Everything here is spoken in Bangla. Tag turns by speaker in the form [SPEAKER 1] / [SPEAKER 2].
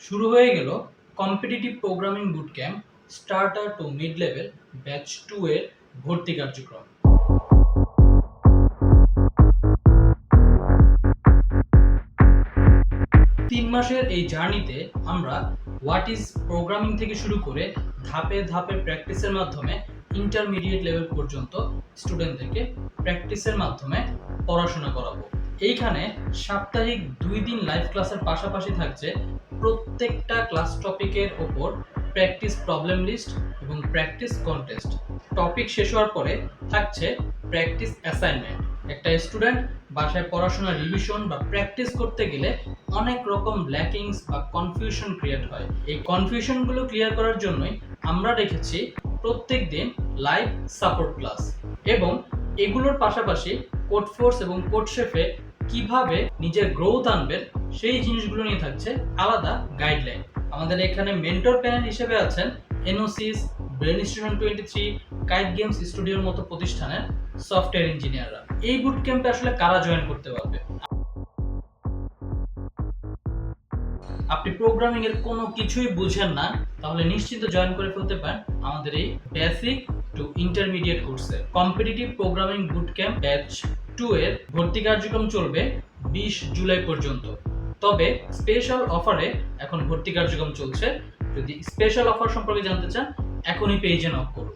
[SPEAKER 1] শুরু হয়ে গেল competitive programming boot camp starter to mid level batch two এর ভর্তি কার্যক্রম। তিন মাসের এই জার্নিতে আমরা হোয়াট ইজ প্রোগ্রামিং থেকে শুরু করে ধাপে ধাপে প্র্যাকটিসের মাধ্যমে ইন্টারমিডিয়েট লেভেল পর্যন্ত স্টুডেন্টদেরকে প্র্যাকটিসের মাধ্যমে পড়াশোনা করাবো। এইখানে সাপ্তাহিক দুই দিন লাইভ ক্লাসের পাশাপাশি থাকছে প্রত্যেকটা ক্লাস টপিকের ওপর প্র্যাকটিস প্রবলেম লিস্ট এবং প্র্যাকটিস কন্টেস্ট টপিক শেষ হওয়ার পরে থাকছে প্র্যাকটিস অ্যাসাইনমেন্ট একটা স্টুডেন্ট বাসায় পড়াশোনা রিভিশন বা প্র্যাকটিস করতে গেলে অনেক রকম ল্যাকিংস বা কনফিউশন ক্রিয়েট হয়। এই কনফিউশনগুলো ক্লিয়ার করার জন্যই আমরা রেখেছি প্রত্যেক দিন লাইভ সাপোর্ট ক্লাস এবং এগুলোর পাশাপাশি কোড ফোর্স এবং কোড শেফে কীভাবে নিজের গ্রোথ আনবেন, সেই জিনিসগুলো নিয়ে থাকছে আলাদা গাইডলাইন আমাদের এখানে মেন্টর প্যানেল হিসেবে আছেন Enosis Brain student twenty three Kite Games স্টুডিওর মতো প্রতিষ্ঠানের সফটওয়্যার ইঞ্জিনিয়াররা এই বুট ক্যাম্পে আসলে কারা জয়েন করতে পারবে? আপনি প্রোগ্রামিং এর কোনো কিছুই বুঝেন না, তাহলে নিশ্চিত জয়েন করে ফেলতে পারেন আমাদের এই বেসিক টু ইন্টারমিডিয়েট কোর্সে competitive programming boot camp batch two এর ভর্তি কার্যক্রম চলবে বিশ জুলাই পর্যন্ত। তবে স্পেশাল অফারে এখন ভর্তি কার্যক্রম চলছে। যদি স্পেশাল অফার সম্পর্কে জানতে চান, এখনই পেজে নক করুন।